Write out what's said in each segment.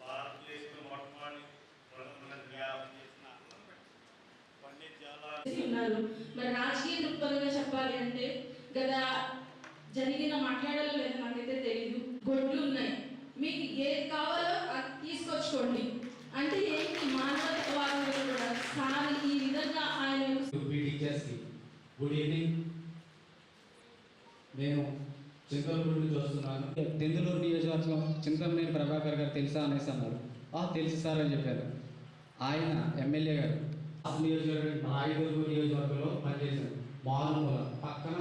భారతదేశంలో మొట్టమొదటి ప్రధానమంత్రి వ్యాప్తి చేసిన పండిత్ జవహర్లాల్ చేసి ఉన్నారు మరి రాజకీయ దృక్పథంగా చెప్పాలి అంటే గత జరిగిన మాట్లాడాలో లేదో నాకైతే తెలియదు గొడ్లు ఉన్నాయి. మీకు ఏది కావాలో అది తీసుకొచ్చుకోండి. అంటే ఏంటి మానవత్వాలు కూడా ఈ విధంగా ఆయన టీచర్స్కి గుడ్ ఈవినింగ్ నేను చింతలూరు నుంచి వస్తున్నాను దెందులూరు నియోజకవర్గం చింతమనేని ప్రభాకర్ గారు తెలుసా అనేసి అన్నారు. "ఆ, తెలుసు సార్ అని చెప్పారు. ఆయన ఎమ్మెల్యే గారు. ఆ నియోజకవర్గం రాయదుర్గ నియోజకవర్గంలో పనిచేశాను మారుమూల పక్కన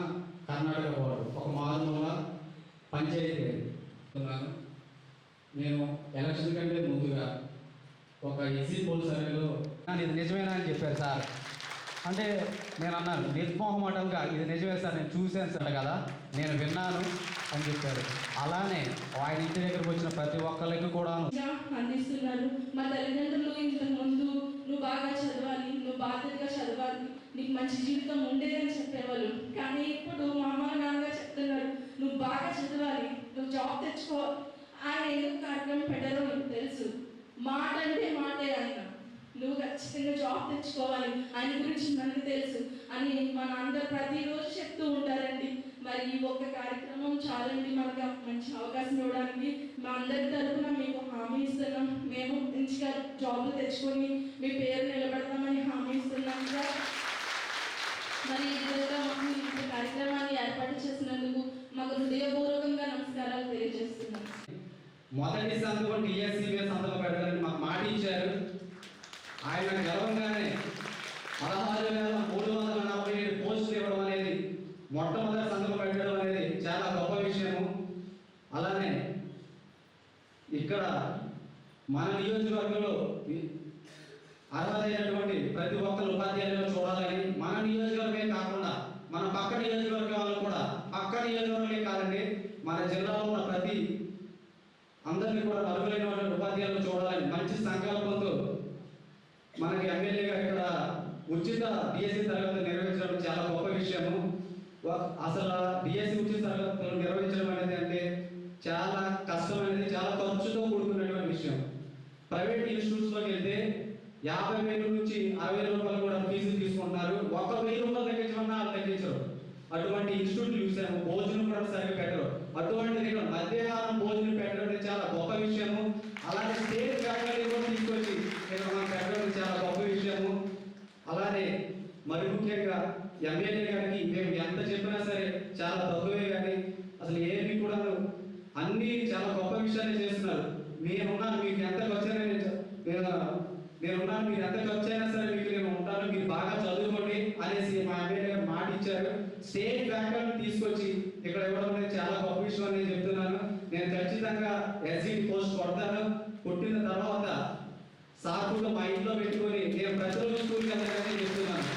కర్ణాటక బోర్డు ఒక మారుమూల పంచాయతీ నేను ఎలక్షన్ కంటే ముందుగా ఒక ఎగ్జిట్ పోల్ సర్వేలో "ఆ, ఇది నిజమేనా అని చెప్పారు సార్. అంటే నేను అన్నాను నిర్మోహమాటంగా ఇది నిజమే సార్ నేను చూశాను సార్ కదా నేను విన్నాను అని చెప్పారు. అలానే ఆయన ఇంటి దగ్గరకు వచ్చిన ప్రతి ఒక్కరికి కూడా విద్య అందిస్తున్నారు. మా తల్లిదండ్రులు ఇంతకు ముందు నువ్వు బాగా చదవాలి నువ్వు బాధ్యతగా చదవాలి నీకు మంచి జీవితం ఉండేదని చెప్పేవాళ్ళు. కానీ ఇప్పుడు మా అమ్మ నాన్నగారు చెప్తున్నారు నువ్వు బాగా చదవాలి నువ్వు జాబ్ తెచ్చుకో. ఆయన ఎందుకు కార్యక్రమం పెట్టారో నీకు తెలుసు. మాట అంటే మాటే ఆయన నువ్వు ఖచ్చితంగా జాబ్ తెచ్చుకోవాలి ఆయన గురించి మనకు తెలుసు. అని మన అందరు ప్రతిరోజు చెప్తూ ఉంటారండి. మరి ఈ ఒక్క కార్యక్రమం చాలండి. మనకు మంచి అవకాశం ఇవ్వడానికి మా అందరి తరఫున మీకు హామీ ఇస్తున్నాం. మేము మంచిగా జాబ్లు తెచ్చుకొని మీ పేరు నిలబెడతామని హామీ ఇస్తున్నాం. సార్ మరి ఈ విధంగా మాకు ఈ కార్యక్రమాన్ని ఏర్పాటు చేసినందుకు మాకు హృదయపూర్వకంగా నమస్కారాలు తెలియజేస్తున్నాం. మొదటి సంతకం టీఎస్సీ మీద సంతకం పెడతారని మాకు మాట ఇచ్చారు ఆయన గర్వంగా పదహారు వేల మూడు వందల నలభై ఏడు పోస్టులు ఇవ్వడం అనేది మొట్టమొదటి సంతకం పెట్టడం అనేది చాలా గొప్ప విషయము అలానే ఇక్కడ మన నియోజకవర్గంలో అర్హతైనటువంటి ప్రతి ఒక్కరు ఉపాధ్యాయులను చూడాలని మన నియోజకవర్గమే కాకుండా మన పక్క నియోజకవర్గాలు కూడా పక్క నియోజకవర్గమే కాదండి మన జిల్లాలో ఉన్న ప్రతి అందరినీ కూడా అర్హులైనటువంటి ఉపాధ్యాయులను చూడాలని మంచి సంకల్పంతో మనకి ఎమ్మెల్యేగా ఇక్కడ ఉచిత డిఎస్సి తరగతి నిర్వహించడం చాలా గొప్ప విషయము. అసలు డిఎస్సి ఉచిత తరగతులు నిర్వహించడం అనేది అంటే చాలా కష్టమైనది చాలా ఖర్చుతో కూడుకున్నటువంటి విషయం. ప్రైవేట్ ఇన్స్టిట్యూట్స్లోకి వెళ్తే యాభై వేల నుంచి అరవై వేల రూపాయలు కూడా ఫీజులు తీసుకుంటున్నారు. ఒక వెయ్యి రూపాయలు తగ్గించమన్నా వాళ్ళు తగ్గించరు అటువంటి ఇన్స్టిట్యూట్లు చూసాము భోజనం కూడా సరిగ్గా పెట్టరు. అటువంటి దగ్గర మధ్యాహ్నం భోజనం పెట్టడం చాలా గొప్ప విషయము. అలానే స్టేట్ ఫ్యాకల్టీ కూడా తీసుకొచ్చి నేను మనం పెట్టడం చాలా గొప్ప విషయము. అలానే మరి ముఖ్యంగా ఎమ్మెల్యే గారికి మేము ఎంత చెప్పినా సరే చాలా తక్కువ కానీ అసలు ఏమి కూడా అన్ని చాలా గొప్ప విషయాన్ని చేస్తున్నారు. నేనున్నాను మీకు ఎంత ఖర్చైనా నేను నేను నేనున్నాను. మీరు ఎంత ఖర్చు అయినా సరే మీకు నేను ఉంటాను. మీరు బాగా చదువుకోండి అనేసి మా ఎమ్మెల్యే గారు మాట ఇచ్చారు. స్టేట్ ఫ్యాకల్టీ తీసుకొచ్చి ఇక్కడ ఇవ్వడం అనేది చాలా గొప్ప విషయం అని నేను చెప్తున్నాను. నేను ఖచ్చితంగా ఎస్సీ పోస్ట్ కొడతాను. కొట్టిన తర్వాత సాకుగా మా ఇంట్లో పెట్టుకొని నేను ప్రతిరోజు స్కూల్కి వెళ్ళాలని చెప్తున్నాను.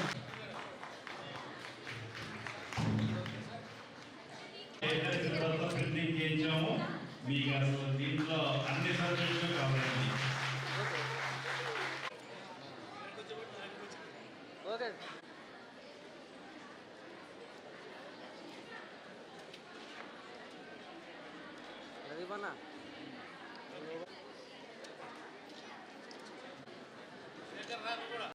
ఏదైతే ప్రింటింగ్ మీకు అసలు దీంట్లో అన్ని సబ్జెక్టులు కావాలండి.